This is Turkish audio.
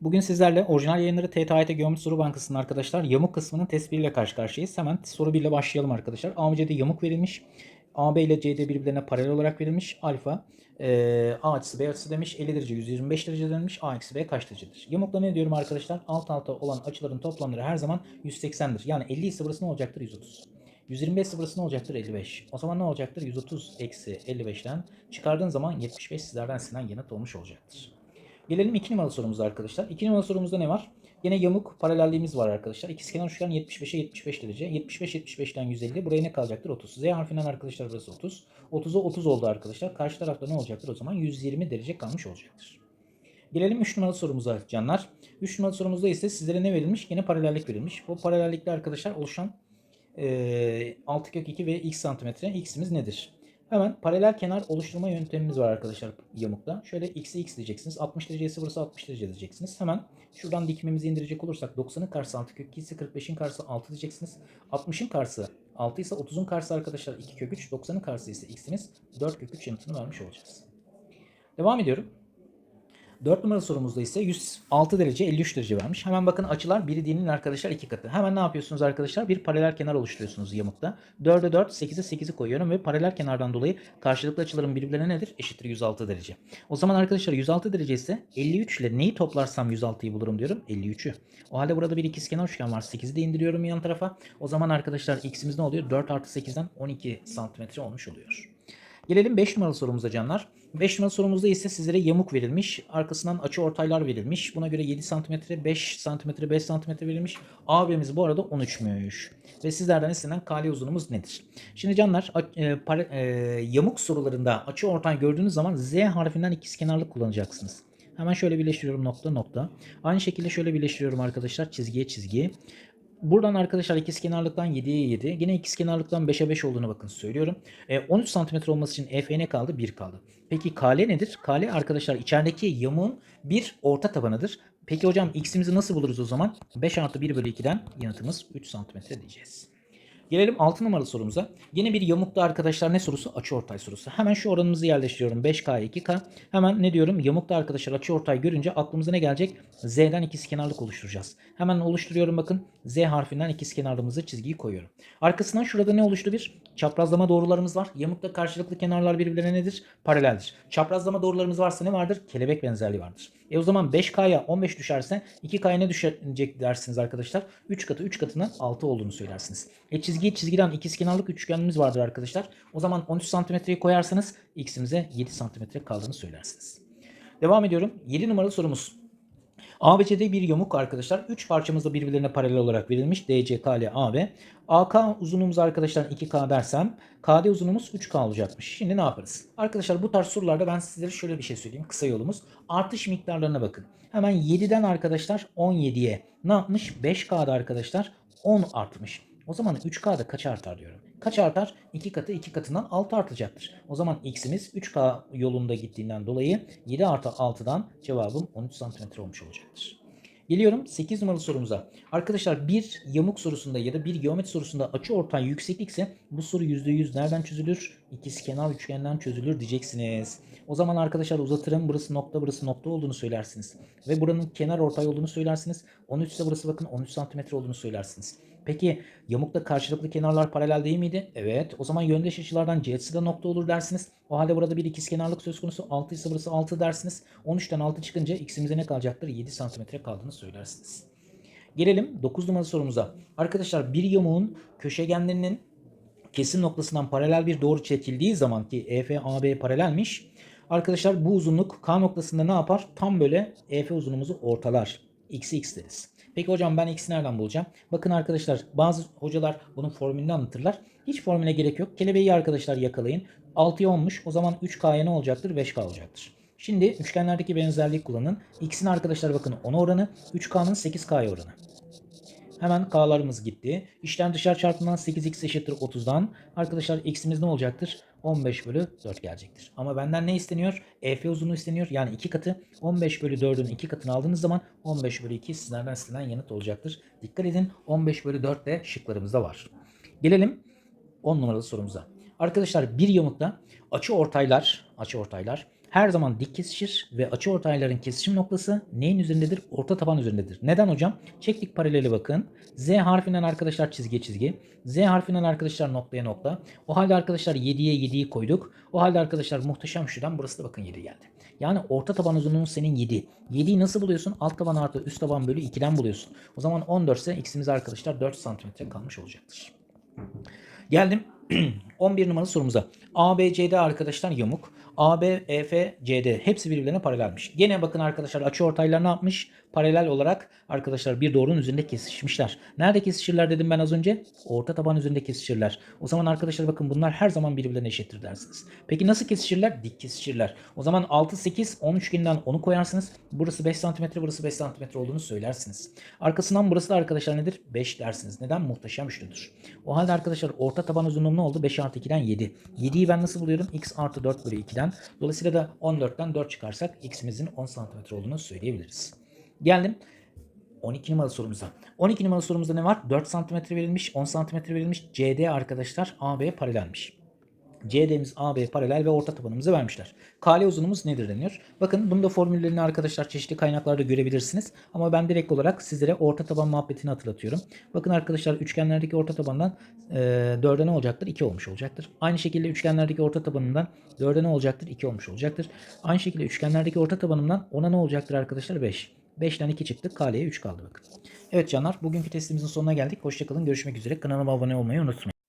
Bugün sizlerle orijinal yayınları TTAYT Geometri Soru Bankası'nın arkadaşlar yamuk kısmının tespitiyle karşı karşıyayız. Hemen soru 1 ile başlayalım arkadaşlar. ABC'de yamuk verilmiş. AB ile CD birbirlerine paralel olarak verilmiş. Alfa eee, A açısı B açısı demiş. 50 derece 125 derece demiş. A eksi B kaç derecedir? Yamukla ne diyorum arkadaşlar? Alt alta olan açıların toplamları her zaman 180'dir. Yani 50 ise burası ne olacaktır? 130. 125 ise burası ne olacaktır? 55. O zaman ne olacaktır? 130 eksi 55'ten çıkardığın zaman 75 sizlerden istenen yanıt olmuş olacaktır. Gelelim 2 numaralı sorumuza arkadaşlar. 2 numaralı sorumuzda ne var? Yine yamuk paralelliğimiz var arkadaşlar. İkizkenar üçgen 75'e 75 derece. 75 75'ten 150. Buraya ne kalacaktır? 30. Z harfinden arkadaşlar burası 30. 30'a 30 oldu arkadaşlar. Karşı tarafta ne olacaktır o zaman? 120 derece kalmış olacaktır. Gelelim 3 numaralı sorumuza canlar. 3 numaralı sorumuzda ise sizlere ne verilmiş? Yine paralellik verilmiş. Bu paralellikle arkadaşlar oluşan e, 6 kök 2 ve x santimetre x'imiz nedir? Hemen paralel kenar oluşturma yöntemimiz var arkadaşlar yamukta. Şöyle x'e x diyeceksiniz. 60 derecesi burası 60 derece diyeceksiniz. Hemen şuradan dikmemizi indirecek olursak 90'ın karşısı 6 kök 2 ise 45'in karşısı 6 diyeceksiniz. 60'ın karşısı 6 ise 30'un karşısı arkadaşlar 2 kök 3. 90'ın karşısı ise x'imiz 4 kök 3 yanıtını vermiş olacağız. Devam ediyorum. 4 numaralı sorumuzda ise 106 derece 53 derece vermiş. Hemen bakın açılar biri diğerinin arkadaşlar iki katı. Hemen ne yapıyorsunuz arkadaşlar? Bir paralel kenar oluşturuyorsunuz yamukta. 4'e 4, 8'e 8'i koyuyorum ve paralel kenardan dolayı karşılıklı açıların birbirlerine nedir? Eşittir 106 derece. O zaman arkadaşlar 106 derece ise 53 ile neyi toplarsam 106'yı bulurum diyorum? 53'ü. O halde burada bir ikizkenar üçgen var. 8'i de indiriyorum yan tarafa. O zaman arkadaşlar x'imiz ne oluyor? 4 artı 8'den 12 santimetre olmuş oluyor. Gelelim 5 numaralı sorumuza canlar. 5 numaralı sorumuzda ise sizlere yamuk verilmiş. Arkasından açı ortaylar verilmiş. Buna göre 7 cm, 5 cm, 5 cm verilmiş. AB'miz bu arada 13'müş. Ve sizlerden istenen kale uzunumuz nedir? Şimdi canlar e, e, yamuk sorularında açı ortay gördüğünüz zaman Z harfinden ikizkenarlık kullanacaksınız. Hemen şöyle birleştiriyorum nokta nokta. Aynı şekilde şöyle birleştiriyorum arkadaşlar çizgiye çizgi. Buradan arkadaşlar ikizkenarlıktan 7'ye 7. Yine ikizkenarlıktan 5'e 5 olduğunu bakın söylüyorum. E, 13 cm olması için EF ne kaldı? 1 kaldı. Peki kale nedir? Kale arkadaşlar içerideki yamuğun bir orta tabanıdır. Peki hocam x'imizi nasıl buluruz o zaman? 5 artı 1 bölü 2'den yanıtımız 3 cm diyeceğiz. Gelelim 6 numaralı sorumuza. Yine bir yamukta arkadaşlar ne sorusu? Açıortay sorusu. Hemen şu oranımızı yerleştiriyorum. 5K 2K. Hemen ne diyorum? Yamukta arkadaşlar açıortay görünce aklımıza ne gelecek? Z'den ikizkenarlık oluşturacağız. Hemen oluşturuyorum bakın. Z harfinden ikizkenarlığımızı çizgiyi koyuyorum. Arkasından şurada ne oluştu bir? Çaprazlama doğrularımız var. Yamukta karşılıklı kenarlar birbirine nedir? Paraleldir. Çaprazlama doğrularımız varsa ne vardır? Kelebek benzerliği vardır. E o zaman 5K'ya 15 düşerse 2K'ya ne düşecek dersiniz arkadaşlar? 3 katı 3 katına 6 olduğunu söylersiniz. E çizgi çizgiden ikizkenarlık üçgenimiz vardır arkadaşlar. O zaman 13 santimetreyi koyarsanız x'imize 7 santimetre kaldığını söylersiniz. Devam ediyorum. 7 numaralı sorumuz. ABC'de bir yamuk arkadaşlar. 3 parçamız da birbirlerine paralel olarak verilmiş. DC, KL, AB. AK uzunluğumuz arkadaşlar 2K dersem KD uzunluğumuz 3K olacakmış. Şimdi ne yaparız? Arkadaşlar bu tarz sorularda ben sizlere şöyle bir şey söyleyeyim. Kısa yolumuz. Artış miktarlarına bakın. Hemen 7'den arkadaşlar 17'ye ne yapmış? 5K'da arkadaşlar 10 artmış. O zaman 3K'da kaç artar diyorum. Kaç artar? 2 katı 2 katından 6 artacaktır. O zaman x'imiz 3K yolunda gittiğinden dolayı 7 artı 6'dan cevabım 13 cm olmuş olacaktır. Geliyorum 8 numaralı sorumuza. Arkadaşlar bir yamuk sorusunda ya da bir geometri sorusunda açı ortay yükseklikse bu soru %100 nereden çözülür? İkizkenar üçgenden çözülür diyeceksiniz. O zaman arkadaşlar uzatırım. Burası nokta burası nokta olduğunu söylersiniz. Ve buranın kenar ortay olduğunu söylersiniz. 13 ise burası bakın 13 cm olduğunu söylersiniz. Peki yamukta karşılıklı kenarlar paralel değil miydi? Evet. O zaman yöndeş açılardan C açısı da nokta olur dersiniz. O halde burada bir ikizkenarlık söz konusu. 6 ise burası 6 dersiniz. 13'ten 6 çıkınca x'imize ne kalacaktır? 7 santimetre kaldığını söylersiniz. Gelelim 9 numaralı sorumuza. Arkadaşlar bir yamuğun köşegenlerinin kesim noktasından paralel bir doğru çekildiği zaman ki EF AB paralelmiş. Arkadaşlar bu uzunluk K noktasında ne yapar? Tam böyle EF uzunluğumuzu ortalar. X'i X deriz. Peki hocam ben X'i nereden bulacağım? Bakın arkadaşlar bazı hocalar bunun formülünü anlatırlar. Hiç formüle gerek yok. Kelebeği arkadaşlar yakalayın. 6'ya 10'muş. O zaman 3K'ya ne olacaktır? 5K olacaktır. Şimdi üçgenlerdeki benzerliği kullanın. X'in arkadaşlar bakın 10 oranı. 3K'nın 8K'ya oranı. Hemen K'larımız gitti. İşlem dışarı çarpımından 8x eşittir 30'dan. Arkadaşlar x'imiz ne olacaktır? 15 bölü 4 gelecektir. Ama benden ne isteniyor? EF uzunluğu isteniyor. Yani 2 katı. 15 bölü 4'ün 2 katını aldığınız zaman 15 bölü 2 sizlerden istenen yanıt olacaktır. Dikkat edin 15 bölü 4 de şıklarımızda var. Gelelim 10 numaralı sorumuza. Arkadaşlar bir yamukta açı ortaylar, açı ortaylar her zaman dik kesişir ve açı ortayların kesişim noktası neyin üzerindedir? Orta taban üzerindedir. Neden hocam? Çektik paraleli bakın. Z harfinden arkadaşlar çizgiye çizgi. Z harfinden arkadaşlar noktaya nokta. O halde arkadaşlar 7'ye 7'yi koyduk. O halde arkadaşlar muhteşem şuradan burası da bakın 7 geldi. Yani orta taban uzunluğun senin 7. 7'yi nasıl buluyorsun? Alt taban artı üst taban bölü 2'den buluyorsun. O zaman 14 ise x'imiz arkadaşlar 4 santimetre kalmış olacaktır. Geldim 11 numaralı sorumuza. ABCD arkadaşlar yamuk. AB, EF, CD hepsi birbirlerine paralelmiş. Gene bakın arkadaşlar açı ortaylar ne yapmış? Paralel olarak arkadaşlar bir doğrunun üzerinde kesişmişler. Nerede kesişirler dedim ben az önce? Orta taban üzerinde kesişirler. O zaman arkadaşlar bakın bunlar her zaman birbirlerine eşittir dersiniz. Peki nasıl kesişirler? Dik kesişirler. O zaman 6, 8, 10 üçgeninden 10'u koyarsınız. Burası 5 cm, burası 5 cm olduğunu söylersiniz. Arkasından burası da arkadaşlar nedir? 5 dersiniz. Neden? Muhteşem üçlüdür. O halde arkadaşlar orta taban uzunluğum ne oldu? 5 artı 2'den 7. 7'yi ben nasıl buluyorum? x artı 4 bölü 2'den. Dolayısıyla da 14'ten 4 çıkarsak x'imizin 10 cm olduğunu söyleyebiliriz. Geldim 12 numaralı sorumuza. 12 numaralı sorumuzda ne var? 4 cm verilmiş, 10 cm verilmiş. CD arkadaşlar AB paralelmiş. CD'miz AB paralel ve orta tabanımızı vermişler. Kale uzunluğumuz nedir deniyor. Bakın bunu da formüllerini arkadaşlar çeşitli kaynaklarda görebilirsiniz. Ama ben direkt olarak sizlere orta taban muhabbetini hatırlatıyorum. Bakın arkadaşlar üçgenlerdeki orta tabandan e, 4'e ne olacaktır? 2 olmuş olacaktır. Aynı şekilde üçgenlerdeki orta tabanından 4'e ne olacaktır? 2 olmuş olacaktır. Aynı şekilde üçgenlerdeki orta tabanından 10'a ne olacaktır arkadaşlar? 5. 5'ten 2 çıktı. Kaleye 3 kaldı bakın. Evet canlar bugünkü testimizin sonuna geldik. Hoşçakalın. Görüşmek üzere. Kanalıma abone olmayı unutmayın.